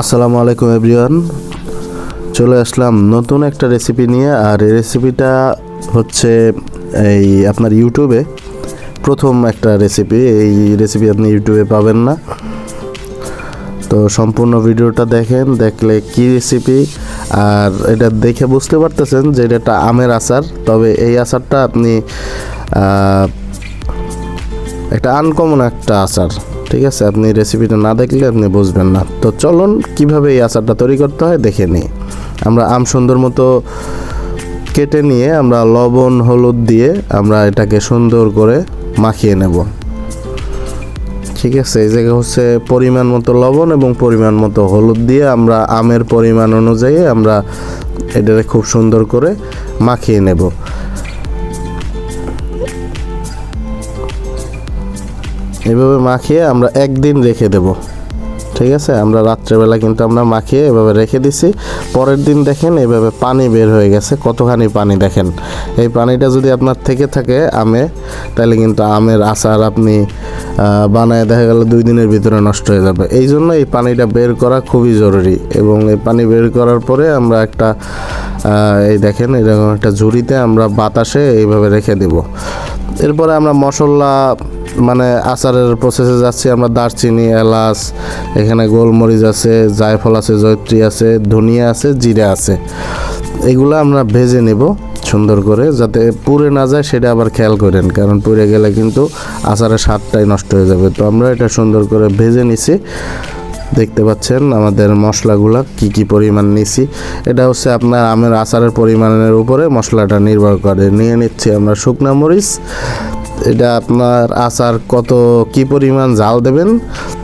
আসসালামু আলাইকুম, এভরিওয়ান। চলে আসলাম নতুন একটা রেসিপি নিয়ে, আর এই রেসিপিটা হচ্ছে এই আপনার ইউটিউবে প্রথম একটা রেসিপি এই রেসিপি আপনি ইউটিউবে পাবেন না। তো সম্পূর্ণ ভিডিওটা দেখেন, দেখলে কি রেসিপি আর এটা দেখে বুঝতে পারতেছেন যে এটা একটা আমের আচার। তবে এই আচারটা আপনি একটা আনকমন একটা আচার। ঠিক আছে, আপনি রেসিপিটা না দেখলে আপনি বুঝবেন না। তো চলুন, কীভাবে এই আচারটা তৈরি করতে হয় দেখে নিই। আমরা আম সুন্দর মতো কেটে নিয়ে আমরা লবণ, হলুদ দিয়ে আমরা এটাকে সুন্দর করে মাখিয়ে নেব। ঠিক আছে, এই জায়গায় হচ্ছে পরিমাণ মতো লবণ এবং পরিমাণ মতো হলুদ দিয়ে আমরা আমের পরিমাণ অনুযায়ী আমরা এটাকে খুব সুন্দর করে মাখিয়ে নেব। এভাবে মাখিয়ে আমরা একদিন রেখে দেব। ঠিক আছে? আমরা রাত্রেবেলা কিন্তু আমরা মাখিয়ে এভাবে রেখে দিছি। পরের দিন দেখেন এভাবে পানি বের হয়ে গেছে। কতখানি পানি দেখেন? এই পানিটা যদি আপনার থেকে থাকে আমে, তাহলে কিন্তু আমের আচার আপনি বানায় দেখা গেল দুই দিনের ভিতরে নষ্ট হয়ে যাবে। এই জন্য এই পানিটা বের করা খুবই জরুরি এবং এই পানি বের করার পরে আমরা একটা এই দেখেন এরকম একটা ঝুড়িতে আমরা বাতাসে এইভাবে রেখে দেব। এরপরে আমরা মশলা মানে আচারের প্রসেসে যাচ্ছি, আমরা দারচিনি, এলাচ, এখানে গোলমরিচ আছে, জায়ফল আছে, জয়ত্রী আছে, ধনিয়া আছে, জিরা আছে। এগুলো আমরা ভেজে নেব সুন্দর করে, যাতে পুড়ে না যায়, সেটা আবার খেয়াল করেন, কারণ পুড়ে গেলে কিন্তু আচারের স্বাদটাই নষ্ট হয়ে যাবে। তো আমরা এটা সুন্দর করে ভেজে নিছি। দেখতে পাচ্ছেন আমাদের মশলাগুলো কি কি পরিমাণ নিছি। এটা হচ্ছে আপনার আমের আচারের পরিমাণের উপরে মশলাটা নির্ভর করে। নিয়ে নিচ্ছি আমরা শুকনো মরিচ। এটা আপনার আচার কত কি পরিমাণ জাল দেবেন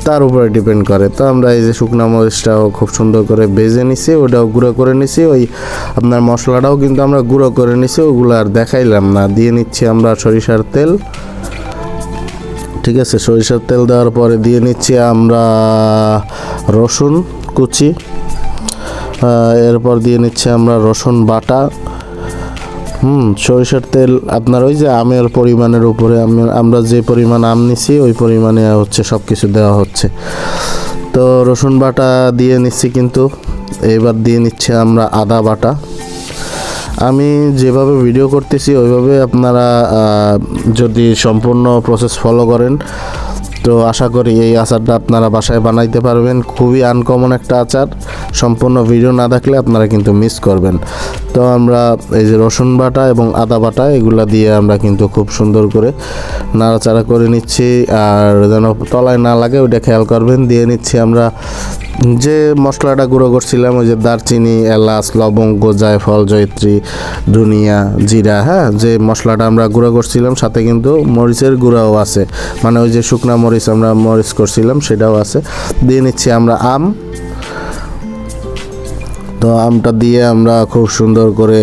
তার উপরে ডিপেন্ড করে। তো আমরা এই যে শুকনো মরিচটাও খুব সুন্দর করে ভেজে নিছি, ওটাও গুঁড়ো করে নিছি। ওই আপনার মশলাটাও কিন্তু আমরা গুঁড়ো করে নিছি, ওগুলো আর দেখাইলাম না। দিয়ে নিচ্ছি আমরা সরিষার তেল। ঠিক আছে, সরিষার তেল দেওয়ার পরে দিয়ে নিচ্ছি আমরা রসুন কুচি। এরপর দিয়ে নিচ্ছি আমরা রসুন বাটা। হুম, সরিষার তেল আপনার ওই যে আমের পরিমাণের উপরে, আমি- আমরা যে পরিমাণ আম নিছি, ওই পরিমাণে হচ্ছে সব কিছু দেওয়া হচ্ছে। তো রসুন বাটা দিয়ে নিচ্ছি কিন্তু এবার দিয়ে নিচ্ছি আমরা আদা বাটা। আমি যেভাবে ভিডিও করতেছি ওইভাবে আপনারা যদি সম্পূর্ণ প্রসেস ফলো করেন তো আশা করি এই আচারটা আপনারা বাসায় বানাইতে পারবেন। খুবই আনকমন একটা আচার। সম্পূর্ণ ভিডিও না দেখলে আপনারা কিন্তু মিস করবেন। তো আমরা এই যে রসুন বাটা এবং আদা বাটা, এগুলা দিয়ে আমরা কিন্তু খুব সুন্দর করে নাড়াচাড়া করে নিচ্ছি। আর যেন তলায় না লাগে, ওইটা খেয়াল করবেন। দিয়ে নিচ্ছি আমরা যে মশলাটা গুঁড়ো করছিলাম, ওই যে দারচিনি, এলাচ, লবঙ্গ, জায়ফল, জয়ত্রী, ধনিয়া, জিরা হ্যাঁ? যে মশলাটা আমরা গুঁড়ো করছিলাম, সাথে কিন্তু মরিচের গুঁড়াও আছে। মানে ওই যে শুকনা মরিচ আমরা মরিচ করছিলাম, সেটাও আছে। দিয়ে নিচ্ছি আমরা আম। তো আমটা দিয়ে আমরা খুব সুন্দর করে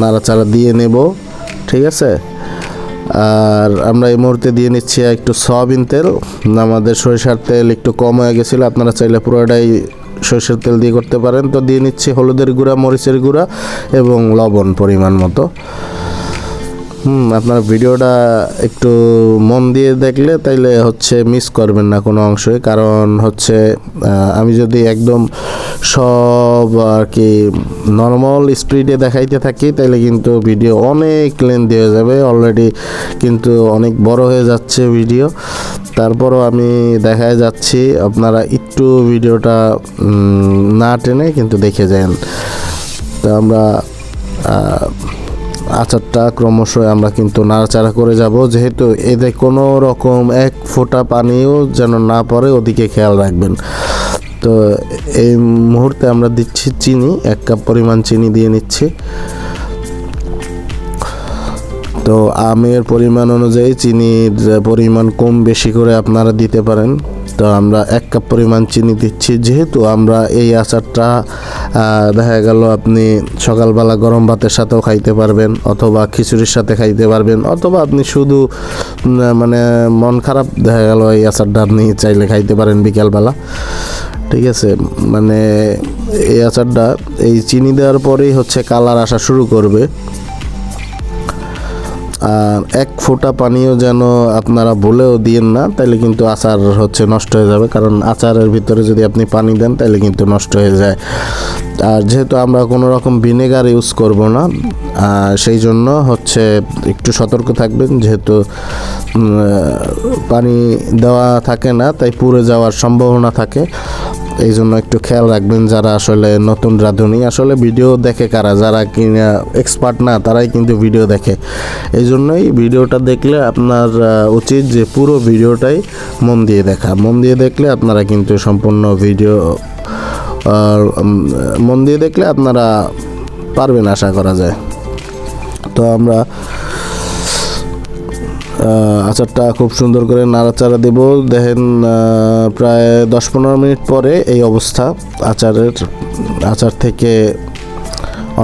নাড়াচাড়া দিয়ে নেব, ঠিক আছে? আর আমরা এই মুহূর্তে দিয়ে নিচ্ছি একটু সয়াবিন তেল। আমাদের সরিষার তেল একটু কম হয়ে গেছিল, আপনারা চাইলে পুরোটাই সরিষার তেল দিয়ে করতে পারেন। তো দিয়ে নিচ্ছি হলুদের গুঁড়া, মরিচের গুঁড়া এবং লবণ পরিমাণ মতো। হুম, আপনার ভিডিওটা একটু মন দিয়ে দেখলে তাইলে হচ্ছে মিস করবেন না কোনো অংশই। কারণ হচ্ছে আমি যদি একদম সব আর কি নর্মাল স্পিডে দেখাইতে থাকি, তাইলে কিন্তু ভিডিও অনেক লেন্থ হয়ে যাবে। অলরেডি কিন্তু অনেক বড় হয়ে যাচ্ছে ভিডিও তারপরও আমি দেখায় যাচ্ছি, আপনারা একটু ভিডিওটা না টেনে কিন্তু দেখে যান। তো আমরা আচারটা ক্রমশ আমরা কিন্তু নাড়াচাড়া করে যাব। যেহেতু এতে কোনো রকম এক ফোঁটা পানিও যেন না পড়ে, ওদিকে খেয়াল রাখবেন। তো এই মুহূর্তে আমরা দিচ্ছি চিনি, এক কাপ পরিমাণ চিনি দিয়ে নিচ্ছি। তো আমের পরিমাণ অনুযায়ী চিনির পরিমাণ কম বেশি করে আপনারা দিতে পারেন। তো আমরা এক কাপ পরিমাণ চিনি দিচ্ছি। যেহেতু আমরা এই আচারটা দেখা গেল আপনি সকালবেলা গরম ভাতের সাথেও খাইতে পারবেন অথবা খিচুড়ির সাথে খাইতে পারবেন অথবা আপনি শুধু মানে মন খারাপ, দেখা গেল এই আচারটা আপনি চাইলে খাইতে পারেন বিকালবেলা। ঠিক আছে মানে এই আচারটা, এই চিনি দেওয়ার পরেই হচ্ছে কালার আসা শুরু করবে। আর এক ফোঁটা পানিও যেন আপনারা বলেও দিয়েন না তাহলে কিন্তু আচার হচ্ছে নষ্ট হয়ে যাবে। কারণ আচারের ভিতরে যদি আপনি পানি দেন তাহলে কিন্তু নষ্ট হয়ে যায়। আর যেহেতু আমরা কোনো রকম ভিনেগার ইউজ করব না সেই জন্য হচ্ছে একটু সতর্ক থাকবেন। যেহেতু পানি দেওয়া থাকে না, তাই পুড়ে যাওয়ার সম্ভাবনা থাকে। এই জন্য একটু খেয়াল রাখবেন যারা আসলে নতুন রাঁধুনি। আসলে ভিডিও দেখে কারা? যারা কিনা এক্সপার্ট না, তারাই কিন্তু ভিডিও দেখে। এই জন্যই ভিডিওটা দেখলে আপনার উচিত যে পুরো ভিডিওটাই মন দিয়ে দেখা। মন দিয়ে দেখলে আপনারা কিন্তু সম্পূর্ণ ভিডিও মন দিয়ে দেখলে আপনারা পারবেন আশা করা যায়। তো আমরা আচারটা খুব সুন্দর করে নাড়াচাড়া দেব। দেখেন প্রায় দশ পনেরো মিনিট পরে এই অবস্থা। আচারের, আচার থেকে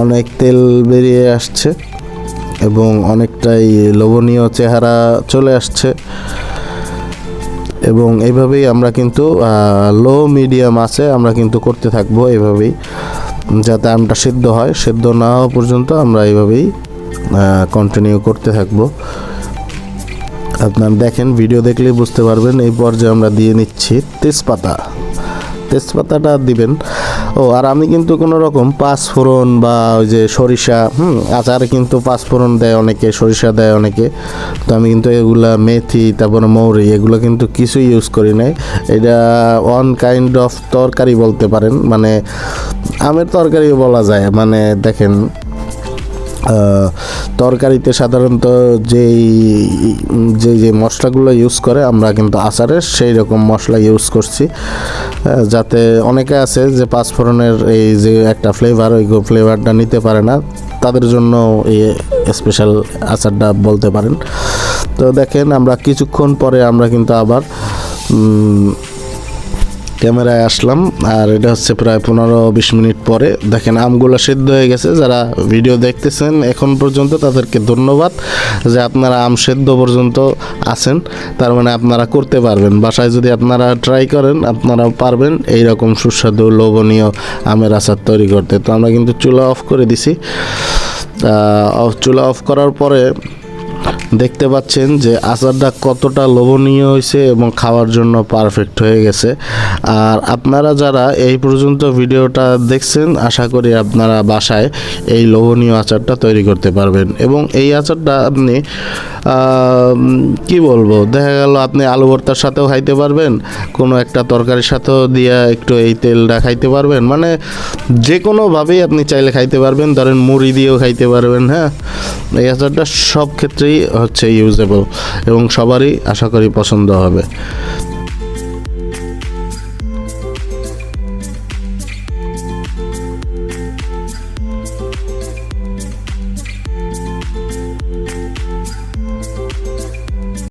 অনেক তেল বেরিয়ে আসছে এবং অনেকটাই লোভনীয় চেহারা চলে আসছে। এবং এইভাবেই আমরা কিন্তু লো মিডিয়াম আছে, আমরা কিন্তু করতে থাকব এইভাবেই যাতে আমটা সিদ্ধ হয়, সিদ্ধ না হওয়া পর্যন্ত আমরা এইভাবেই কন্টিনিউ করতে থাকব। আপনার দেখেন ভিডিও দেখলেই বুঝতে পারবেন, এই পর্যায়ে আমরা দিয়ে নিচ্ছি তেজপাতা। তেজপাতাটা দিবেন। ও, আর আমি কিন্তু কোনো রকম পাঁচফোড়ন বা ওই যে সরিষা, হুম, আচারে কিন্তু পাঁচফোড়ন দেয় অনেকে, সরিষা দেয় অনেকে। তো আমি কিন্তু এগুলা মেথি, তারপরে মৌরি, এগুলো কিন্তু কিছুই ইউজ করি নাই। এটা ওয়ান কাইন্ড অফ তরকারি বলতে পারেন মানে আমের তরকারিও বলা যায়। মানে দেখেন তরকারিতে সাধারণত যেই যে যে মশলাগুলো ইউজ করে, আমরা কিন্তু আচারের সেই রকম মশলা ইউজ করছি। যাতে অনেকে আছে যে পাঁচফোড়নের এই যে একটা ফ্লেভার ওই ফ্লেভারটা নিতে পারে না, তাদের জন্য এই স্পেশাল আচারটা বলতে পারেন। তো দেখেন আমরা কিছুক্ষণ পরে আমরা কিন্তু আবার ক্যামেরায় আসলাম, আর এটা হচ্ছে প্রায় পনেরো বিশ মিনিট পরে। দেখেন আমগুলো সেদ্ধ হয়ে গেছে, যারা ভিডিও দেখতেছেন এখন পর্যন্ত তাদেরকে ধন্যবাদ যে আপনারা আম সেদ্ধ পর্যন্ত আছেন। তার মানে আপনারা করতে পারবেন। বাসায় যদি আপনারা ট্রাই করেন আপনারা পারবেন এই রকম সুস্বাদু লোভনীয় আমের আচার তৈরি করতে। তো আমরা কিন্তু চুলা অফ করে দিছি। চুলা অফ করার পরে দেখতে পাচ্ছেন যে আচারটা কতটা লোভনীয় হয়েছে এবং খাওয়ার জন্য পারফেক্ট হয়ে গেছে। আর আপনারা যারা এই পর্যন্ত ভিডিওটা দেখছেন, আশা করি আপনারা বাসায় এই লোভনীয় আচারটা তৈরি করতে পারবেন। এবং এই আচারটা আপনি কি বলব? দেখা গেল আপনি আলু ভর্তার সাথেও খাইতে পারবেন, কোনো একটা তরকারির সাথেও দিয়ে একটু এই তেলটা খাইতে পারবেন। মানে যে কোনোভাবেই আপনি চাইলে খাইতে পারবেন, ধরেন মুড়ি দিয়েও খাইতে পারবেন হ্যাঁ? এই আচারটা সব ক্ষেত্রেই হচ্ছে ইউজেবল এবং সবারই আশা করি পছন্দ হবে।